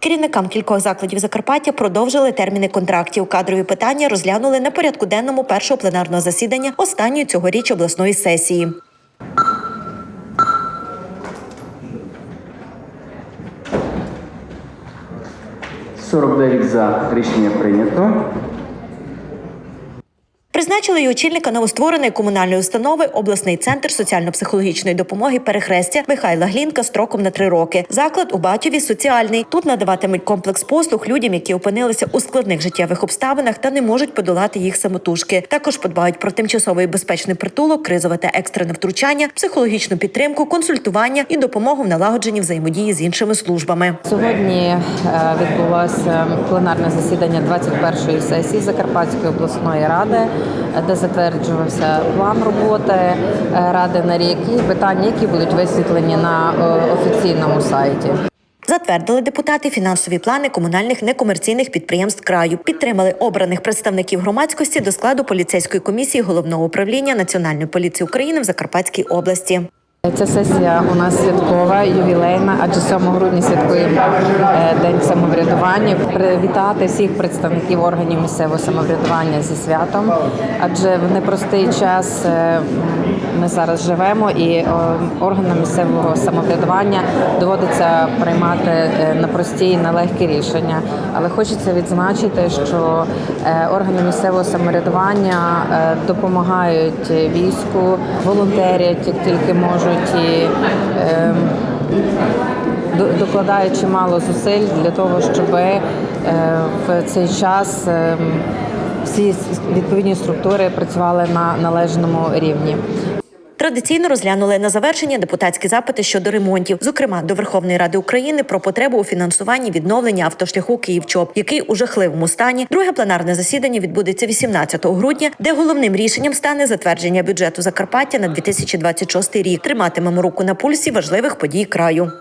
Керівникам кількох закладів Закарпаття продовжили терміни контрактів. Кадрові питання розглянули на порядку денному першого пленарного засідання останньої цьогоріч обласної сесії. – 49 за. Рішення прийнято. Призначили й очільника новоствореної комунальної установи обласний центр соціально-психологічної допомоги перехрестя Михайла Глінка строком на три роки. Заклад у Батьові соціальний. Тут надаватимуть комплекс послуг людям, які опинилися у складних життєвих обставинах та не можуть подолати їх самотужки. Також подбають про тимчасовий безпечний притулок, кризове та екстрене втручання, психологічну підтримку, консультування і допомогу в налагодженні взаємодії з іншими службами. Сьогодні е, відбулося пленарне засідання 21-ї сесії Закарпатської обласної ради, де затверджувався план роботи е, ради на рік і питання, які будуть висвітлені на е, офіційному сайті. Затвердили депутати фінансові плани комунальних некомерційних підприємств краю. Підтримали обраних представників громадськості до складу поліцейської комісії головного управління Національної поліції України в Закарпатській області. Ця сесія у нас святкова, ювілейна, адже 7 грудня святкуємо е, День самоврядування. Привітати всіх представників органів місцевого самоврядування зі святом, адже в непростий час е, ми зараз живемо, і е, органам місцевого самоврядування доводиться приймати е, непрості і нелегкі рішення. Але хочеться відзначити, що органи місцевого самоврядування допомагають війську, волонтерять як тільки можуть і ем, до- докладають чимало зусиль для того, щоб е, в цей час е, всі відповідні структури працювали на належному рівні. Традиційно розглянули на завершення депутатські запити щодо ремонтів, зокрема до Верховної Ради України про потребу у фінансуванні відновлення автошляху Київ-Чоп, який у жахливому стані. Друге пленарне засідання відбудеться 18 грудня, де головним рішенням стане затвердження бюджету Закарпаття на 2026 рік. Триматимемо руку на пульсі важливих подій краю.